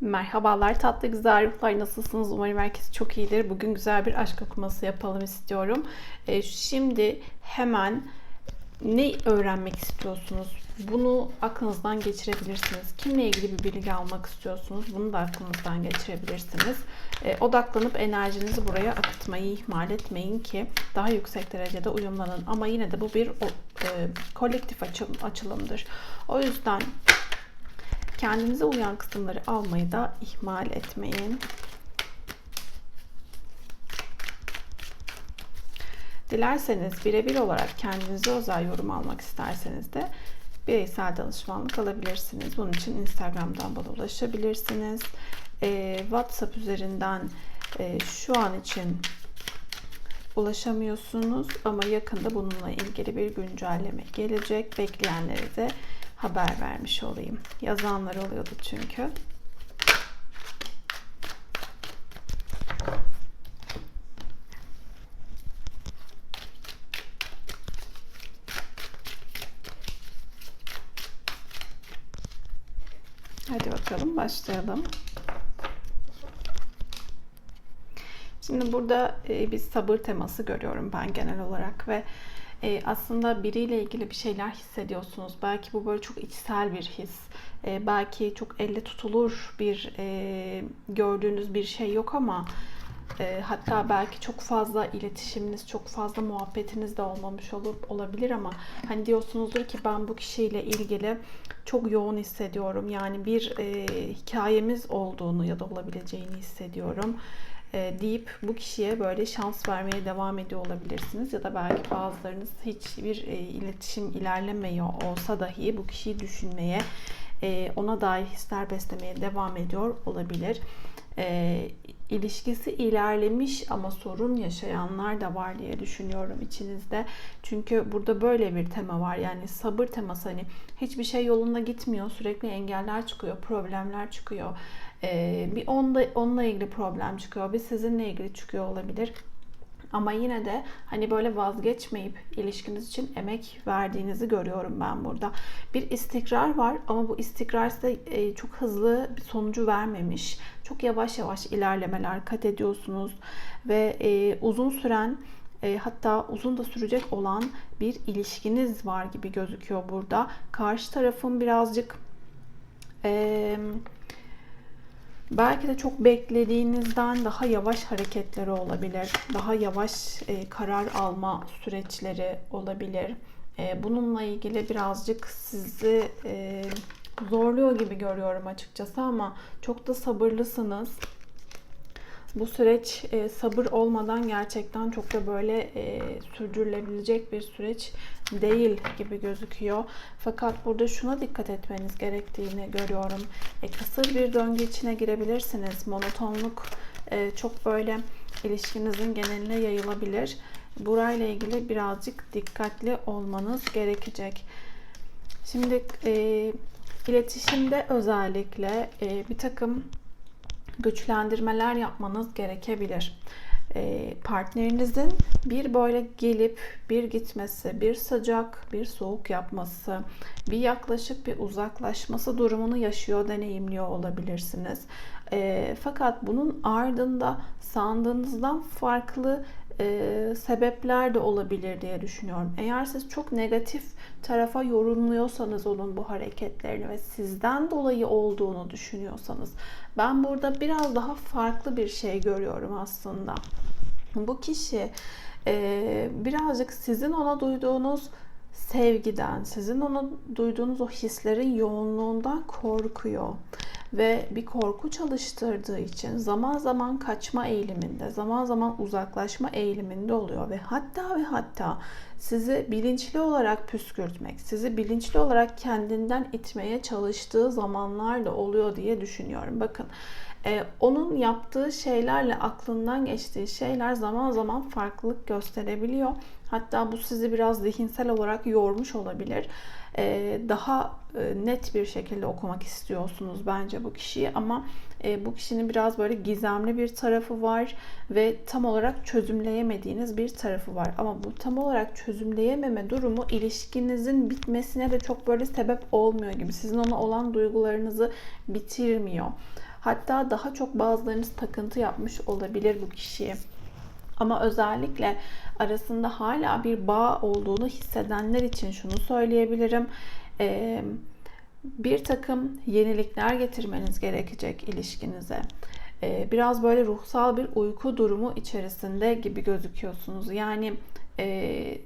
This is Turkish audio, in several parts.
Merhabalar tatlı güzel ruhlar nasılsınız? Umarım herkes çok iyidir. Bugün güzel bir aşk okuması yapalım istiyorum. Ee, şimdi hemen ne öğrenmek istiyorsunuz? Bunu aklınızdan geçirebilirsiniz. Kimle ilgili bir bilgi almak istiyorsunuz? Bunu da aklınızdan geçirebilirsiniz. Ee, odaklanıp enerjinizi buraya akıtmayı ihmal etmeyin ki daha yüksek derecede uyumlanın. Ama yine de bu bir e, kolektif açım, açılımdır. O yüzden Kendinize uyan kısımları almayı da ihmal etmeyin. Dilerseniz birebir olarak kendinize özel yorum almak isterseniz de bireysel danışmanlık alabilirsiniz. Bunun için Instagram'dan bana ulaşabilirsiniz. Ee, WhatsApp üzerinden e, şu an için ulaşamıyorsunuz ama yakında bununla ilgili bir güncelleme gelecek. Bekleyenleri de haber vermiş olayım. Yazanlar oluyordu çünkü. Hadi bakalım başlayalım. Şimdi burada e, bir sabır teması görüyorum ben genel olarak ve e, aslında biriyle ilgili bir şeyler hissediyorsunuz. Belki bu böyle çok içsel bir his. E, belki çok elle tutulur bir e, gördüğünüz bir şey yok ama e, hatta belki çok fazla iletişiminiz, çok fazla muhabbetiniz de olmamış olup olabilir ama hani diyorsunuzdur ki ben bu kişiyle ilgili çok yoğun hissediyorum. Yani bir e, hikayemiz olduğunu ya da olabileceğini hissediyorum deyip bu kişiye böyle şans vermeye devam ediyor olabilirsiniz ya da belki bazılarınız hiçbir e, iletişim ilerlemiyor olsa dahi bu kişiyi düşünmeye e, ona dair hisler beslemeye devam ediyor olabilir. E, ilişkisi ilerlemiş ama sorun yaşayanlar da var diye düşünüyorum içinizde. Çünkü burada böyle bir tema var. Yani sabır teması hani hiçbir şey yolunda gitmiyor. Sürekli engeller çıkıyor, problemler çıkıyor. Ee, bir onunla, onunla ilgili problem çıkıyor. Bir sizinle ilgili çıkıyor olabilir. Ama yine de hani böyle vazgeçmeyip ilişkiniz için emek verdiğinizi görüyorum ben burada. Bir istikrar var ama bu istikrar size e, çok hızlı bir sonucu vermemiş. Çok yavaş yavaş ilerlemeler kat ediyorsunuz ve e, uzun süren e, hatta uzun da sürecek olan bir ilişkiniz var gibi gözüküyor burada. Karşı tarafın birazcık eee Belki de çok beklediğinizden daha yavaş hareketleri olabilir. Daha yavaş e, karar alma süreçleri olabilir. E, bununla ilgili birazcık sizi e, zorluyor gibi görüyorum açıkçası ama çok da sabırlısınız bu süreç e, sabır olmadan gerçekten çok da böyle e, sürdürülebilecek bir süreç değil gibi gözüküyor. Fakat burada şuna dikkat etmeniz gerektiğini görüyorum. E, kısır bir döngü içine girebilirsiniz. Monotonluk e, çok böyle ilişkinizin geneline yayılabilir. Burayla ilgili birazcık dikkatli olmanız gerekecek. Şimdi e, iletişimde özellikle e, bir takım güçlendirmeler yapmanız gerekebilir. Ee, partnerinizin bir böyle gelip bir gitmesi, bir sıcak, bir soğuk yapması, bir yaklaşık bir uzaklaşması durumunu yaşıyor, deneyimliyor olabilirsiniz. E, fakat bunun ardında sandığınızdan farklı e, sebepler de olabilir diye düşünüyorum. Eğer siz çok negatif tarafa yorumluyorsanız onun bu hareketlerini ve sizden dolayı olduğunu düşünüyorsanız ben burada biraz daha farklı bir şey görüyorum aslında. Bu kişi e, birazcık sizin ona duyduğunuz sevgiden, sizin ona duyduğunuz o hislerin yoğunluğundan korkuyor ve bir korku çalıştırdığı için zaman zaman kaçma eğiliminde, zaman zaman uzaklaşma eğiliminde oluyor ve hatta ve hatta sizi bilinçli olarak püskürtmek, sizi bilinçli olarak kendinden itmeye çalıştığı zamanlar da oluyor diye düşünüyorum. Bakın ee, onun yaptığı şeylerle aklından geçtiği şeyler zaman zaman farklılık gösterebiliyor. Hatta bu sizi biraz zihinsel olarak yormuş olabilir. Ee, daha e, net bir şekilde okumak istiyorsunuz bence bu kişiyi ama e, bu kişinin biraz böyle gizemli bir tarafı var ve tam olarak çözümleyemediğiniz bir tarafı var. Ama bu tam olarak çözümleyememe durumu ilişkinizin bitmesine de çok böyle sebep olmuyor gibi. Sizin ona olan duygularınızı bitirmiyor. Hatta daha çok bazılarınız takıntı yapmış olabilir bu kişiye. Ama özellikle arasında hala bir bağ olduğunu hissedenler için şunu söyleyebilirim. Ee, bir takım yenilikler getirmeniz gerekecek ilişkinize. Ee, biraz böyle ruhsal bir uyku durumu içerisinde gibi gözüküyorsunuz. Yani e,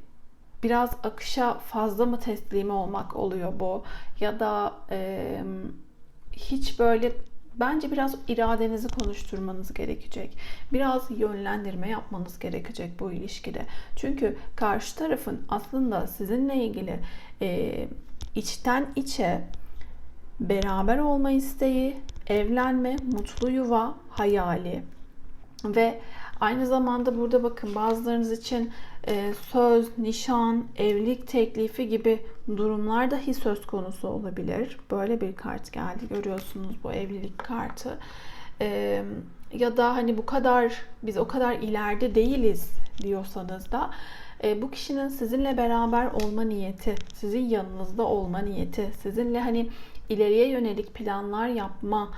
biraz akışa fazla mı teslim olmak oluyor bu? Ya da e, hiç böyle bence biraz iradenizi konuşturmanız gerekecek. Biraz yönlendirme yapmanız gerekecek bu ilişkide. Çünkü karşı tarafın aslında sizinle ilgili e, içten içe beraber olma isteği, evlenme, mutlu yuva hayali ve aynı zamanda burada bakın bazılarınız için söz, nişan, evlilik teklifi gibi durumlar dahi söz konusu olabilir. Böyle bir kart geldi görüyorsunuz bu evlilik kartı. E, ya da hani bu kadar biz o kadar ileride değiliz diyorsanız da e, bu kişinin sizinle beraber olma niyeti, sizin yanınızda olma niyeti, sizinle hani ileriye yönelik planlar yapma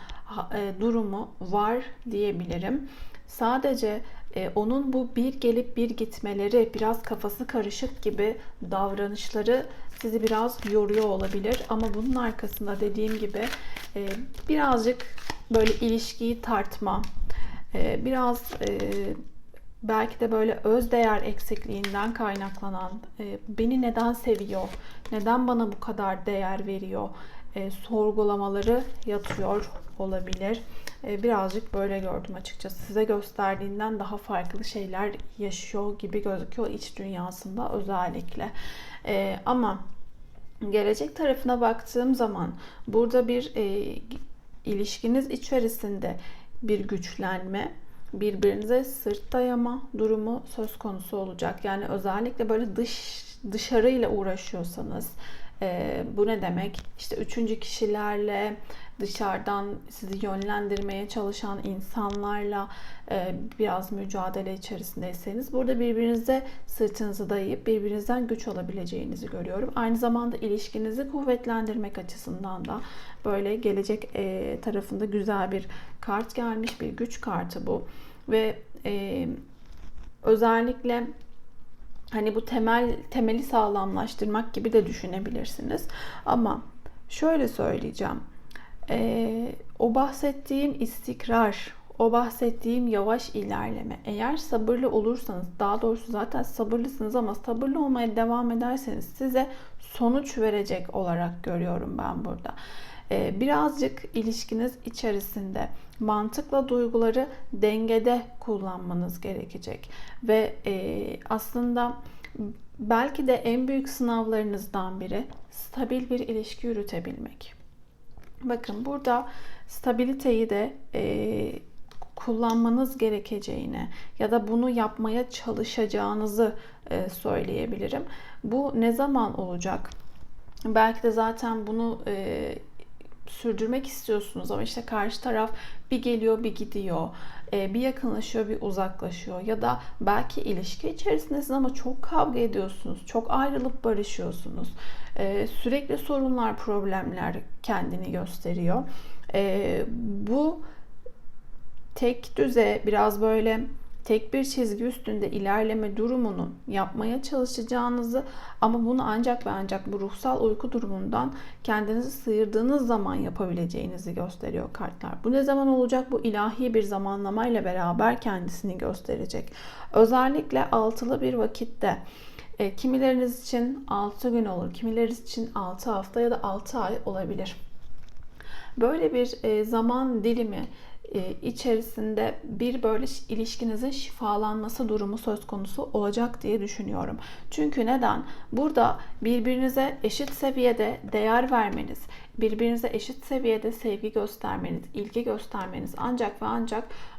e, durumu var diyebilirim. Sadece e, onun bu bir gelip bir gitmeleri, biraz kafası karışık gibi davranışları sizi biraz yoruyor olabilir. Ama bunun arkasında dediğim gibi e, birazcık böyle ilişkiyi tartma, e, biraz e, belki de böyle öz değer eksikliğinden kaynaklanan e, beni neden seviyor, neden bana bu kadar değer veriyor e, sorgulamaları yatıyor olabilir. E, birazcık böyle gördüm açıkçası. Size gösterdiğinden daha farklı şeyler yaşıyor gibi gözüküyor iç dünyasında özellikle. E, ama gelecek tarafına baktığım zaman burada bir e, ilişkiniz içerisinde bir güçlenme, birbirinize sırt dayama durumu söz konusu olacak. Yani özellikle böyle dış dışarıyla uğraşıyorsanız e, bu ne demek? İşte üçüncü kişilerle dışarıdan sizi yönlendirmeye çalışan insanlarla e, biraz mücadele içerisindeyseniz burada birbirinize sırtınızı dayayıp birbirinizden güç alabileceğinizi görüyorum. Aynı zamanda ilişkinizi kuvvetlendirmek açısından da böyle gelecek e, tarafında güzel bir kart gelmiş bir güç kartı bu ve e, özellikle hani bu temel temeli sağlamlaştırmak gibi de düşünebilirsiniz. Ama şöyle söyleyeceğim. Ee, o bahsettiğim istikrar, o bahsettiğim yavaş ilerleme. Eğer sabırlı olursanız, daha doğrusu zaten sabırlısınız ama sabırlı olmaya devam ederseniz size sonuç verecek olarak görüyorum ben burada. Ee, birazcık ilişkiniz içerisinde mantıkla duyguları dengede kullanmanız gerekecek ve e, aslında belki de en büyük sınavlarınızdan biri stabil bir ilişki yürütebilmek. Bakın burada stabiliteyi de e, kullanmanız gerekeceğini ya da bunu yapmaya çalışacağınızı e, söyleyebilirim. Bu ne zaman olacak? Belki de zaten bunu e, sürdürmek istiyorsunuz ama işte karşı taraf bir geliyor bir gidiyor e, bir yakınlaşıyor bir uzaklaşıyor ya da belki ilişki içerisindesiniz ama çok kavga ediyorsunuz çok ayrılıp barışıyorsunuz. E, sürekli sorunlar problemler kendini gösteriyor. E, bu tek düze biraz böyle tek bir çizgi üstünde ilerleme durumunu yapmaya çalışacağınızı ama bunu ancak ve ancak bu ruhsal uyku durumundan kendinizi sıyırdığınız zaman yapabileceğinizi gösteriyor kartlar. Bu ne zaman olacak? Bu ilahi bir zamanlamayla beraber kendisini gösterecek. Özellikle altılı bir vakitte e, kimileriniz için 6 gün olur, kimileriniz için 6 hafta ya da 6 ay olabilir. Böyle bir e, zaman dilimi içerisinde bir böyle ilişkinizin şifalanması durumu söz konusu olacak diye düşünüyorum. Çünkü neden? Burada birbirinize eşit seviyede değer vermeniz, birbirinize eşit seviyede sevgi göstermeniz, ilgi göstermeniz ancak ve ancak e,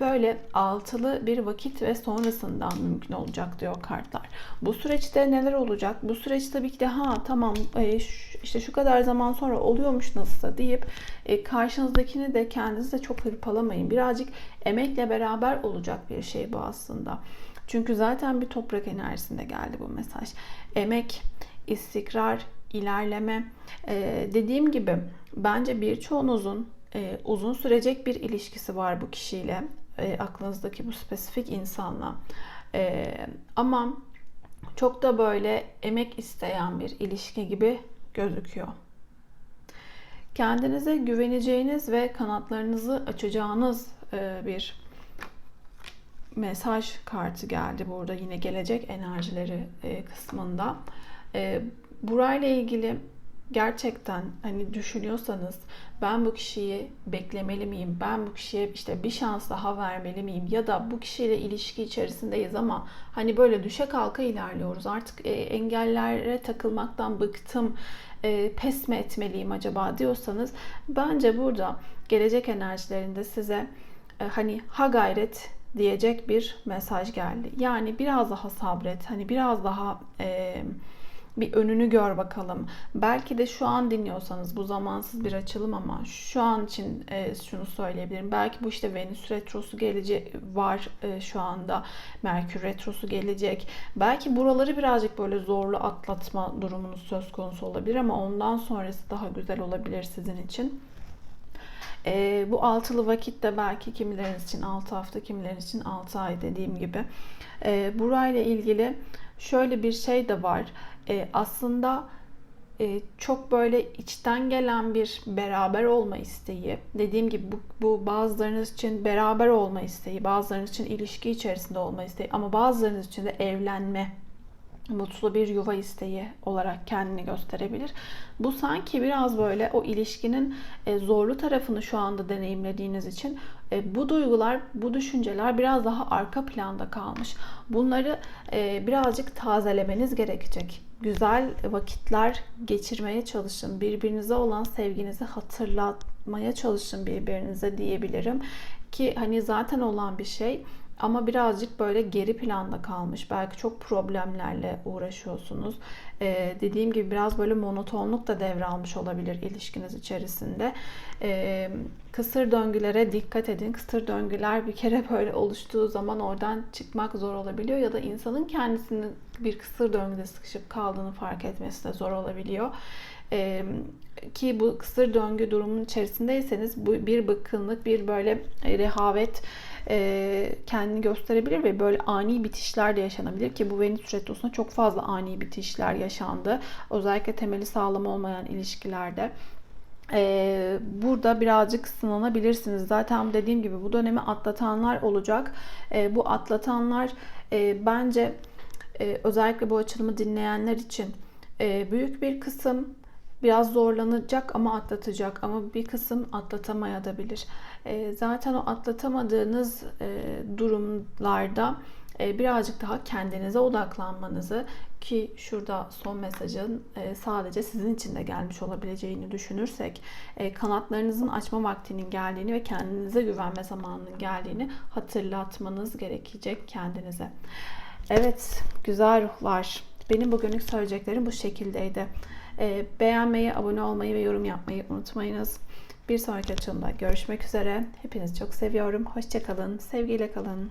böyle altılı bir vakit ve sonrasından mümkün olacak diyor kartlar. Bu süreçte neler olacak? Bu süreç tabii ki de ha tamam e, işte şu kadar zaman sonra oluyormuş nasılsa deyip e, karşınızdakini de kendinizi de çok hırpalamayın. Birazcık emekle beraber olacak bir şey bu aslında. Çünkü zaten bir toprak enerjisinde geldi bu mesaj. Emek, istikrar, ilerleme. Ee, dediğim gibi bence birçoğunuzun e, uzun sürecek bir ilişkisi var bu kişiyle. E, aklınızdaki bu spesifik insanla. E, ama çok da böyle emek isteyen bir ilişki gibi gözüküyor. Kendinize güveneceğiniz ve kanatlarınızı açacağınız e, bir mesaj kartı geldi burada yine gelecek enerjileri e, kısmında. E, burayla ilgili gerçekten hani düşünüyorsanız ben bu kişiyi beklemeli miyim? Ben bu kişiye işte bir şans daha vermeli miyim? Ya da bu kişiyle ilişki içerisindeyiz ama hani böyle düşe kalka ilerliyoruz. Artık e, engellere takılmaktan bıktım. E, pes mi etmeliyim acaba diyorsanız bence burada gelecek enerjilerinde size e, hani ha gayret diyecek bir mesaj geldi. Yani biraz daha sabret. Hani biraz daha e, bir önünü gör bakalım. Belki de şu an dinliyorsanız bu zamansız bir açılım ama şu an için e, şunu söyleyebilirim. Belki bu işte Venüs retrosu gelecek var e, şu anda. Merkür retrosu gelecek. Belki buraları birazcık böyle zorlu atlatma durumunuz söz konusu olabilir ama ondan sonrası daha güzel olabilir sizin için. E, bu altılı vakit de belki kimileriniz için 6 hafta, kimileriniz için 6 ay dediğim gibi. E, burayla ilgili şöyle bir şey de var. E, aslında e, çok böyle içten gelen bir beraber olma isteği. Dediğim gibi bu, bu bazılarınız için beraber olma isteği, bazılarınız için ilişki içerisinde olma isteği ama bazılarınız için de evlenme mutlu bir yuva isteği olarak kendini gösterebilir. Bu sanki biraz böyle o ilişkinin e, zorlu tarafını şu anda deneyimlediğiniz için e, bu duygular, bu düşünceler biraz daha arka planda kalmış. Bunları e, birazcık tazelemeniz gerekecek. Güzel vakitler geçirmeye çalışın. Birbirinize olan sevginizi hatırlatmaya çalışın birbirinize diyebilirim. Ki hani zaten olan bir şey ama birazcık böyle geri planda kalmış. Belki çok problemlerle uğraşıyorsunuz. Ee, dediğim gibi biraz böyle monotonluk da devralmış olabilir ilişkiniz içerisinde. Ee, kısır döngülere dikkat edin. Kısır döngüler bir kere böyle oluştuğu zaman oradan çıkmak zor olabiliyor ya da insanın kendisinin bir kısır döngüde sıkışıp kaldığını fark etmesi de zor olabiliyor. Ee, ki bu kısır döngü durumunun içerisindeyseniz bu bir bıkkınlık, bir böyle rehavet e, kendini gösterebilir ve böyle ani bitişler de yaşanabilir ki bu Venüs retrosunda çok fazla ani bitişler yaşandı. Özellikle temeli sağlam olmayan ilişkilerde. Ee, burada birazcık sınanabilirsiniz. Zaten dediğim gibi bu dönemi atlatanlar olacak. Ee, bu atlatanlar e, bence e, özellikle bu açılımı dinleyenler için e, büyük bir kısım biraz zorlanacak ama atlatacak ama bir kısım atlatamayabilir. E, zaten o atlatamadığınız e, durumlarda e, birazcık daha kendinize odaklanmanızı ki şurada son mesajın e, sadece sizin için de gelmiş olabileceğini düşünürsek kanatlarınızın açma vaktinin geldiğini ve kendinize güvenme zamanının geldiğini hatırlatmanız gerekecek kendinize. Evet güzel ruhlar. Benim bugünlük söyleyeceklerim bu şekildeydi. Beğenmeyi, abone olmayı ve yorum yapmayı unutmayınız. Bir sonraki açılımda görüşmek üzere. Hepinizi çok seviyorum. Hoşçakalın. Sevgiyle kalın.